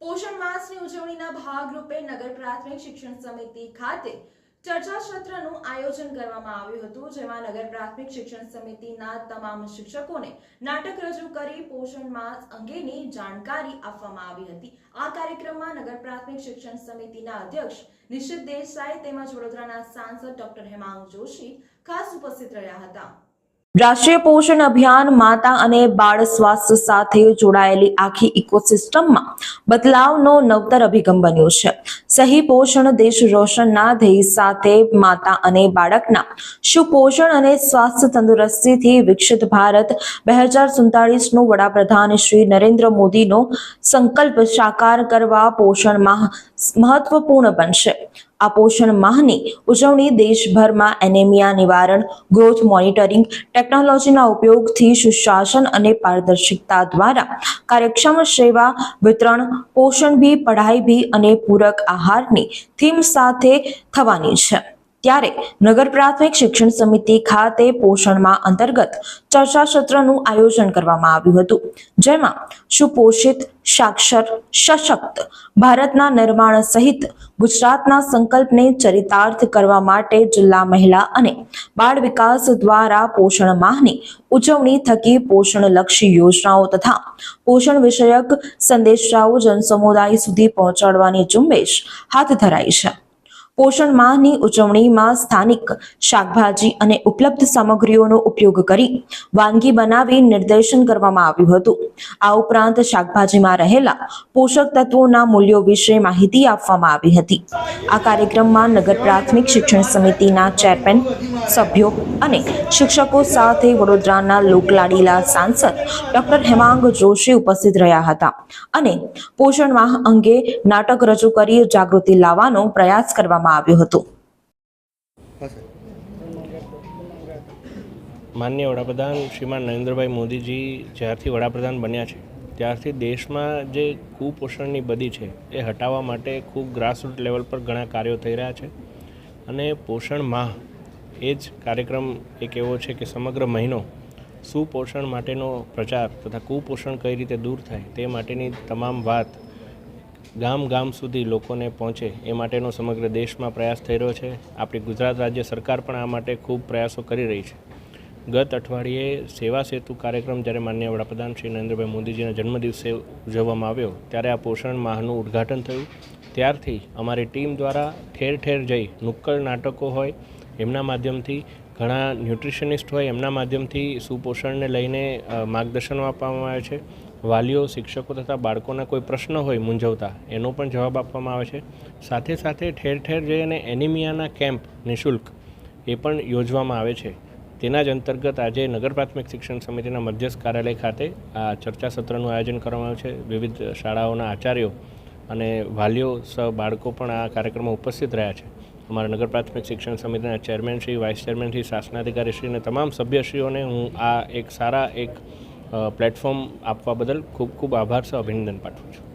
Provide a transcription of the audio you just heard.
પોષણ માસની ઉજવણીના ભાગરૂપે નગર પ્રાથમિક શિક્ષણ સમિતિ ખાતે ચર્ચા સત્રનું આયોજન કરવામાં આવ્યું હતું, જેમાં નગર પ્રાથમિક શિક્ષણ સમિતિના તમામ શિક્ષકોને નાટક રજૂ કરી પોષણ માસ અંગેની જાણકારી આપવામાં આવી હતી. આ કાર્યક્રમમાં નગર પ્રાથમિક શિક્ષણ સમિતિના અધ્યક્ષ નિશિત દેસાઈ તેમજ વડોદરાના સાંસદ ડોક્ટર હેમાંગ જોશી ખાસ ઉપસ્થિત રહ્યા હતા. રાષ્ટ્રીય પોષણ અભિયાન માતા અને બાળ સ્વાસ્થ્ય સાથે જોડાયેલી આખી ઇકોસિસ્ટમમાં બદલાવનો નવતર અભિગમ બન્યો છે. સહી પોષણ દેશ રોશનના ધ્યેય સાથે માતા અને બાળકના સુપોષણ અને સ્વાસ્થ્ય તંદુરસ્તીથી વિકસિત ભારત બે હજાર સુડતાલીસનું વડાપ્રધાન શ્રી નરેન્દ્ર મોદીનો સંકલ્પ સાકાર કરવા પોષણમાં મહત્વપૂર્ણ બનશે. આ પોષણ માહની ઉજવણી દેશભરમાં એનેમિયા નિવારણ ગ્રોથ મોનિટરિંગ ટેકનોલોજીના ઉપયોગથી સુશાસન અને પારદર્શિકતા દ્વારા કાર્યક્ષમ સેવા, વિતરણ, પોષણ ભી પઢાઈ ભી અને પૂરક આહારની થીમ સાથે થવાની છે. ત્યારે નગર પ્રાથમિક શિક્ષણ સમિતિ ખાતે પોષણમાં અંતર્ગત ચર્ચા સત્રનું આયોજન કરવામાં આવ્યું હતું, જેમાં સુપોષિત, સાક્ષર, સશક્ત, ભારતના નિર્માણ સહિત ગુજરાતના સંકલ્પને ચરિતાર્થ કરવા માટે જિલ્લા મહિલા અને બાળ વિકાસ દ્વારા પોષણ માહની ઉજવણી થકી પોષણલક્ષી યોજનાઓ તથા પોષણ વિષયક સંદેશાઓ જનસમુદાય સુધી પહોંચાડવાની ઝુંબેશ હાથ ધરાઈ છે. પોષણ માહની ઉજવણીમાં સ્થાનિક શાકભાજી અને ઉપલબ્ધ સામગ્રીઓનો ઉપયોગ કરી વાનગી બનાવી નિર્દેશન કરવામાં આવ્યું હતું. આ ઉપરાંત શાકભાજીમાં રહેલા પોષક તત્વોના મૂલ્યો વિશે માહિતી આપવામાં આવી હતી. આ કાર્યક્રમમાં નગર પ્રાથમિક શિક્ષણ સમિતિના ચેરમેન, સભ્યો અને શિક્ષકો સાથે વડોદરાના લોકલાડીલા સાંસદ ડોક્ટર હેમાંગ જોશી ઉપસ્થિત રહ્યા હતા અને પોષણ માહ અંગે નાટક રજૂ કરી જાગૃતિ લાવવાનો પ્રયાસ કરવામાં આવ્યો આવ્યું હતું. માન્ય વડાપ્રધાન શ્રીમાન નરેન્દ્રભાઈ મોદીજી જ્યારથી વડાપ્રધાન બન્યા છે, ત્યારથી દેશમાં જે કુપોષણની બદી છે, એ હટાવવા માટે ખૂબ ગ્રાસરૂટ લેવલ પર ઘણા કાર્યો થઈ રહ્યા છે. અને પોષણ માહ એ જ કાર્યક્રમ એક એવો છે કે સમગ્ર મહિનો સુપોષણ માટેનો પ્રચાર તથા કુપોષણ કઈ રીતે દૂર થાય તે માટેની તમામ વાત ગામ ગામ સુધી લોકોને પહોંચે એ માટેનો સમગ્ર દેશમાં પ્રયાસ થઈ રહ્યો છે. આપણી ગુજરાત રાજ્ય સરકાર પણ આ માટે ખૂબ પ્રયાસો કરી રહી છે. ગત અઠવાડિયે સેવા સેતુ કાર્યક્રમ જ્યારે માન્ય વડાપ્રધાન શ્રી નરેન્દ્રભાઈ મોદીજીના જન્મદિવસે ઉજવવામાં આવ્યો, ત્યારે આ પોષણ માહનું ઉદ્ઘાટન થયું. ત્યારથી અમારી ટીમ દ્વારા ઠેર ઠેર જઈ નુક્કડ નાટકો હોય, એમના માધ્યમથી ઘણા ન્યુટ્રિશનિસ્ટ હોય, એમના માધ્યમથી સુપોષણને લઈને માર્ગદર્શનો આપવામાં આવે છે. વાલીઓ, શિક્ષકો તથા બાળકોના કોઈ પ્રશ્ન હોય મૂંઝવતા, એનો પણ જવાબ આપવામાં આવે છે. સાથે સાથે ઠેર ઠેર જઈને એનિમિયાના કેમ્પ નિઃશુલ્ક, એ પણ યોજવામાં આવે છે. તેના જ અંતર્ગત આજે નગર પ્રાથમિક શિક્ષણ સમિતિના મધ્યસ્થ કાર્યાલય ખાતે આ ચર્ચા સત્રનું આયોજન કરવામાં આવ્યું છે. વિવિધ શાળાઓના આચાર્યો અને વાલીઓ સહ બાળકો પણ આ કાર્યક્રમમાં ઉપસ્થિત રહ્યા છે. અમારા નગર પ્રાથમિક શિક્ષણ સમિતિના chairman Shri, vice chairman Shri, શાસનાધિકારી Shri અને તમામ સભ્યશ્રીઓને હું આ એક સારા એક પ્લેટફોર્મ આપવા બદલ ખૂબ ખૂબ આભાર સહ અભિનંદન પાઠવું છું.